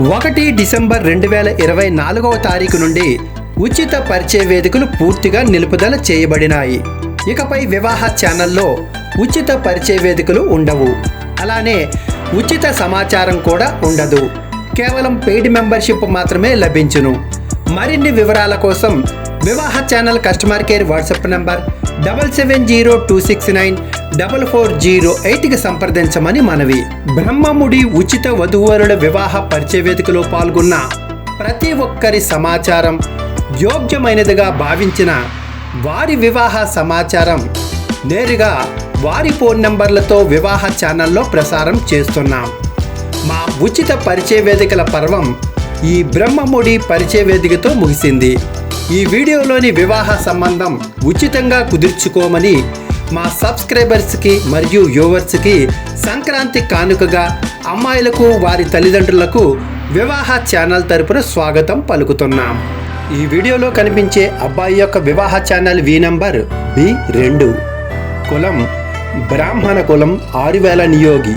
ఒకటి డిసెంబర్ రెండు వేల ఇరవై నాలుగవ తారీఖు నుండి ఉచిత పరిచయ వేదికలు పూర్తిగా నిలుపుదల చేయబడినాయి. ఇకపై వివాహ ఛానల్లో ఉచిత పరిచయ వేదికలు ఉండవు. అలానే ఉచిత సమాచారం కూడా ఉండదు. కేవలం పెయిడ్ మెంబర్షిప్ మాత్రమే లభించును. మరిన్ని వివరాల కోసం Vivaha channel customer care WhatsApp number double seven zero two six nine double four zero ఎయిట్కి సంప్రదించమని మనవి. బ్రహ్మముడి ఉచిత వధువరుల వివాహ పరిచయ వేదికలో పాల్గొన్న ప్రతి ఒక్కరి సమాచారం యోగ్యమైనదిగా భావించిన వారి వివాహ సమాచారం నేరుగా వారి ఫోన్ నంబర్లతో వివాహ ఛానల్లో ప్రసారం చేస్తున్నాం. మా ఉచిత పరిచయ వేదికల పర్వం ఈ బ్రహ్మముడి పరిచయ వేదికతో ముగిసింది. ఈ వీడియోలోని వివాహ సంబంధం ఉచితంగా కుదుర్చుకోమని మా సబ్స్క్రైబర్స్కి మరియు యూవర్స్కి సంక్రాంతి కానుకగా అమ్మాయిలకు వారి తల్లిదండ్రులకు వివాహ ఛానల్ తరపున స్వాగతం పలుకుతున్నాం. ఈ వీడియోలో కనిపించే అబ్బాయి యొక్క వివాహ ఛానల్ వి నంబర్ బి రెండు. కులం బ్రాహ్మణ కులం ఆరు వేల నియోగి.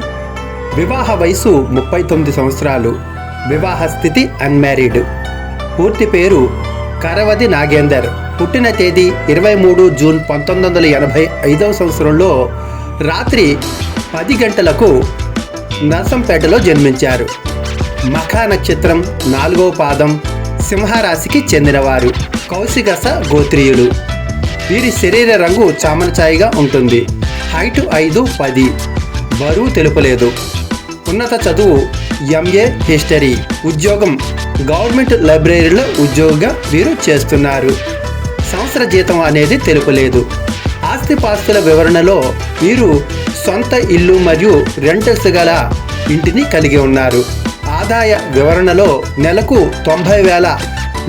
వివాహ వయసు ముప్పై తొమ్మిది సంవత్సరాలు. వివాహ స్థితి అన్మ్యారీడ్. పూర్తి పేరు కరవది నాగేందర్. పుట్టిన తేదీ ఇరవై మూడు జూన్ పంతొమ్మిది వందల ఎనభై ఐదవ సంవత్సరంలో రాత్రి పది గంటలకు నర్సంపేటలో జన్మించారు. మఖా నక్షత్రం నాలుగవ పాదం సింహరాశికి చెందినవారు. కౌశికస గోత్రీయులు. వీరి శరీర రంగు చామనచాయిగా ఉంటుంది. హైట్ ఐదు పది. బరువు తెలుపలేదు. ఉన్నత చదువు ఎంఏ హిస్టరీ. ఉద్యోగం గవర్నమెంట్ లైబ్రరీలో ఉద్యోగిగా వీరు చేస్తున్నారు. సంవత్సర జీతం అనేది తెలుపలేదు. ఆస్తిపాస్తుల వివరణలో వీరు సొంత ఇల్లు మరియు రెంటల్స్ గల ఇంటిని కలిగి ఉన్నారు. ఆదాయ వివరణలో నెలకు తొంభై వేల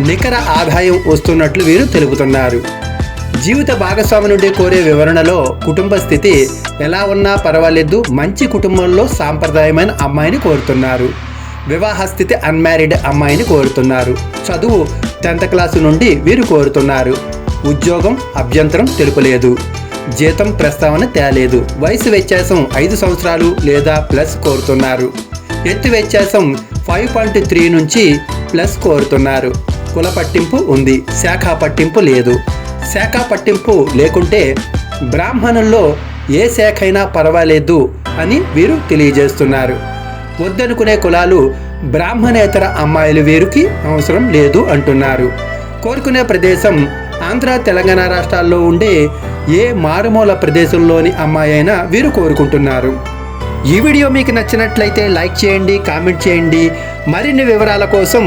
నికర ఆదాయం వస్తున్నట్లు వీరు తెలుపుతున్నారు. జీవిత భాగస్వామి నుండి కోరే వివరణలో కుటుంబ స్థితి ఎలా ఉన్నా పర్వాలేదు మంచి కుటుంబంలో సాంప్రదాయమైన అమ్మాయిని కోరుతున్నారు. వివాహ స్థితి అన్మ్యారీడ్ అమ్మాయిని కోరుతున్నారు. చదువు టెన్త్ క్లాసు నుండి వీరు కోరుతున్నారు. ఉద్యోగం అభ్యంతరం తెలుపలేదు. జీతం ప్రస్తావన తేలేదు. వయసు వ్యత్యాసం ఐదు సంవత్సరాలు లేదా ప్లస్ కోరుతున్నారు. ఎత్తు వ్యత్యాసం ఫైవ్ పాయింట్ త్రీ నుంచి ప్లస్ కోరుతున్నారు. కుల పట్టింపు ఉంది. శాఖ పట్టింపు లేదు. శాఖ పట్టింపు లేకుంటే బ్రాహ్మణుల్లో ఏ శాఖ అయినా పర్వాలేదు అని వీరు తెలియజేస్తున్నారు. వద్దనుకునే కులాలు బ్రాహ్మణేతర అమ్మాయిలు వీరికి అవసరం లేదు అంటున్నారు. కోరుకునే ప్రదేశం ఆంధ్ర తెలంగాణ రాష్ట్రాల్లో ఉండే ఏ మారుమూల ప్రదేశంలోని అమ్మాయి అయినా వీరు కోరుకుంటున్నారు. ఈ వీడియో మీకు నచ్చినట్లయితే లైక్ చేయండి కామెంట్ చేయండి. మరిన్ని వివరాల కోసం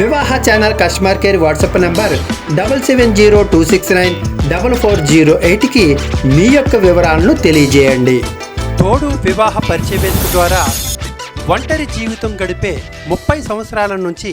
Vivaha channel customer care WhatsApp number double seven zero two six nine double four zero ఎయిట్కి మీ యొక్క వివరాలను తెలియజేయండి. తోడు వివాహ పరిచయ వేదిక ద్వారా ఒంటరి జీవితం గడిపే ముప్పై సంవత్సరాల నుంచి